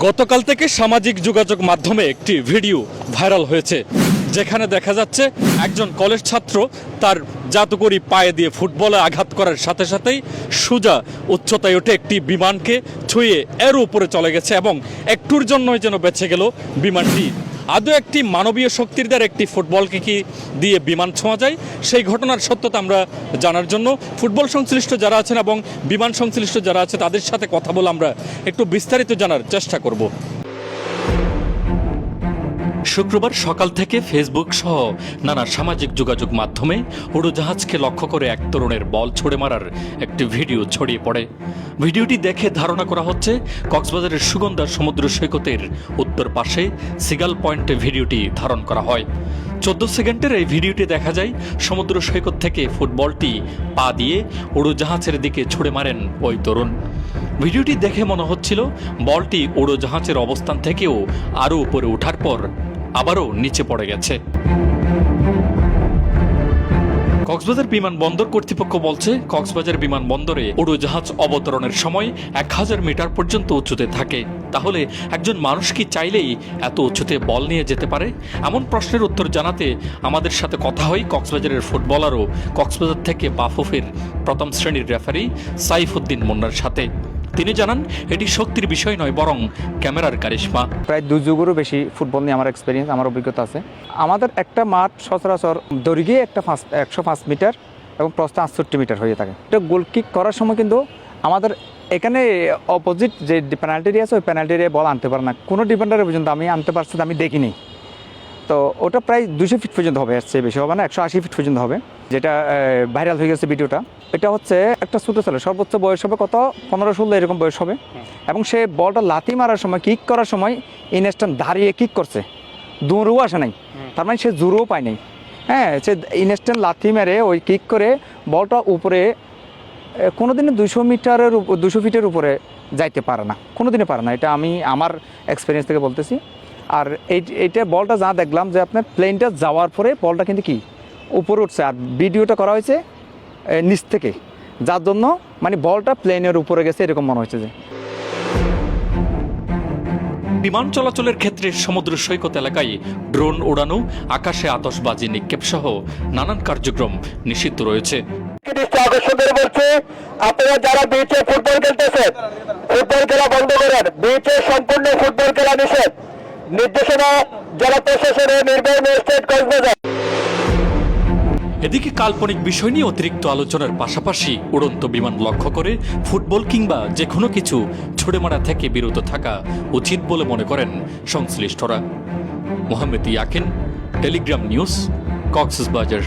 গতকাল থেকে সামাজিক যোগাযোগ মাধ্যমে একটি ভিডিও ভাইরাল হয়েছে, যেখানে দেখা যাচ্ছে একজন কলেজ ছাত্র তার জাতকরি পায়ে দিয়ে ফুটবলে আঘাত করার সাথে সাথেই সুজা উচ্চতায় ওঠে একটি বিমানকে ছুঁয়ে এর উপরে চলে গেছে এবং একটুর জন্যই যেন বেঁচে গেল বিমানটি। আদৌ একটি মানবীয় শক্তির দ্বারা একটি ফুটবলকে কি দিয়ে বিমান ছোঁয়া যায়? সেই ঘটনার সত্যতা আমরা জানার জন্য ফুটবল সংশ্লিষ্ট যারা আছেন এবং বিমান সংশ্লিষ্ট যারা আছে, তাদের সাথে কথা বলে আমরা একটু বিস্তারিত জানার চেষ্টা করব। শুক্রবার সকাল থেকে ফেসবুক সহ নানা সামাজিক যোগাযোগ মাধ্যমে উড়োজাহাজকে লক্ষ্য করে এক তরুণের বল ছুড়ে মারার একটি ভিডিও ছড়িয়ে পড়ে। ভিডিওটি দেখে ধারণা করা হচ্ছে, কক্সবাজারের সুগন্ধা সমুদ্র সৈকতের উত্তর পাশে সিগাল পয়েন্টে ভিডিওটি ধারণ করা হয়। চোদ্দ সেকেন্ডের এই ভিডিওটি দেখা যায়, সমুদ্র সৈকত থেকে ফুটবলটি পা দিয়ে উড়োজাহাজের দিকে ছুড়ে মারেন ওই তরুণ। ভিডিওটি দেখে মনে হচ্ছিল, বলটি উড়োজাহাজের অবস্থান থেকেও আরও উপরে ওঠার পর আবারও নিচে পড়ে গেছে। কক্সবাজার বিমানবন্দর কর্তৃপক্ষ বলছে, কক্সবাজার বিমানবন্দরে উড়োজাহাজ অবতরণের সময় এক হাজার মিটার পর্যন্ত উঁচুতে থাকে। তাহলে একজন মানুষ কি চাইলেই এত উঁচুতে বল নিয়ে যেতে পারে? এমন প্রশ্নের উত্তর জানাতে আমাদের সাথে কথা হয় কক্সবাজারের ফুটবলারও কক্সবাজার থেকে বাফুফের প্রথম শ্রেণির রেফারি সাইফুদ্দিন মুন্নার সাথে। তিনি জানান, এটি শক্তির বিষয় নয়, বরং ক্যামেরার কারিশমা। প্রায় দু যুগেরও বেশি ফুটবল নিয়ে আমার এক্সপিরিয়েন্স আমার অভিজ্ঞতা আছে। আমাদের একটা মাঠ সচরাচর দৈর্ঘ্যে একটা পাঁচ একশো পাঁচ মিটার এবং প্রস্থ আটষট্টি মিটার হয়ে থাকে। এটা গোল কিক করার সময় কিন্তু আমাদের এখানে অপোজিট যে পেনাল্টি এরিয়া আছে, ওই পেনাল্টি এরিয়া বল আনতে পারে না। কোনো ডিফেন্ডারে পর্যন্ত আমি আনতে পারছি আমি দেখিনি। তো ওটা প্রায় দুশো ফিট পর্যন্ত হবে, এর চেয়ে বেশি হবে না, একশো আশি ফিট পর্যন্ত হবে। যেটা ভাইরাল হয়ে গেছে ভিডিওটা এটা হচ্ছে একটা ছোটো ছেলে সর্বোচ্চ বয়স হবে কত? পনেরো ষোলো এরকম বয়স হবে। এবং সে বলটা লাথি মারার সময় কিক করার সময় ইনস্ট্যান্ট দাঁড়িয়ে কিক করছে। দূরও আসে নাই। তার মানে সে জোরও পায় নাই। হ্যাঁ সে ইনস্ট্যান্ট লাথি মেরে ওই কিক করে বলটা উপরে কোনো দিনে দুশো মিটারের দুশো ফিটের উপরে যাইতে পারে না। কোনো দিনে পারে না। এটা আমি আমার এক্সপিরিয়েন্স থেকে বলতেছি। আর এই এইটা বলটা যা দেখলাম যে আপনার প্লেনটা যাওয়ার পরে বলটা কিন্তু কি? উপরে উঠছে। আর ভিডিওটা করা হয়েছে নিচ থেকে। যার জন্য মানে বলটা প্লেনের উপরে গেছে এরকম মনে হচ্ছে যে। বিমান চলাচলের ক্ষেত্রে সমুদ্র সৈকত এলাকায় ড্রোন ওড়ানো আকাশে আতশবাজি নিক্ষেপ সহ নানান কার্যক্রম নিষিদ্ধ রয়েছে। আকর্ষণ আপনারা যারা বিচে ফুটবল খেলতেছেন ফুটবল খেলা বন্ধ করেন। বিচে সম্পূর্ণ ফুটবল খেলা নিষেধ। নির্দেশনা জেলা প্রশাসনের নির্বাহী ম্যাজিস্ট্রেট কক্সবাজার। এদিকে কাল্পনিক বিষয় নিয়ে অতিরিক্ত আলোচনার পাশাপাশি উড়ন্ত বিমান লক্ষ্য করে ফুটবল কিংবা যে কোনো কিছু ছুড়ে মারা থেকে বিরত থাকা উচিত বলে মনে করেন সংশ্লিষ্টরা। মোহাম্মদ ইয়াকিন, টেলিগ্রাম নিউজ, কক্সবাজার।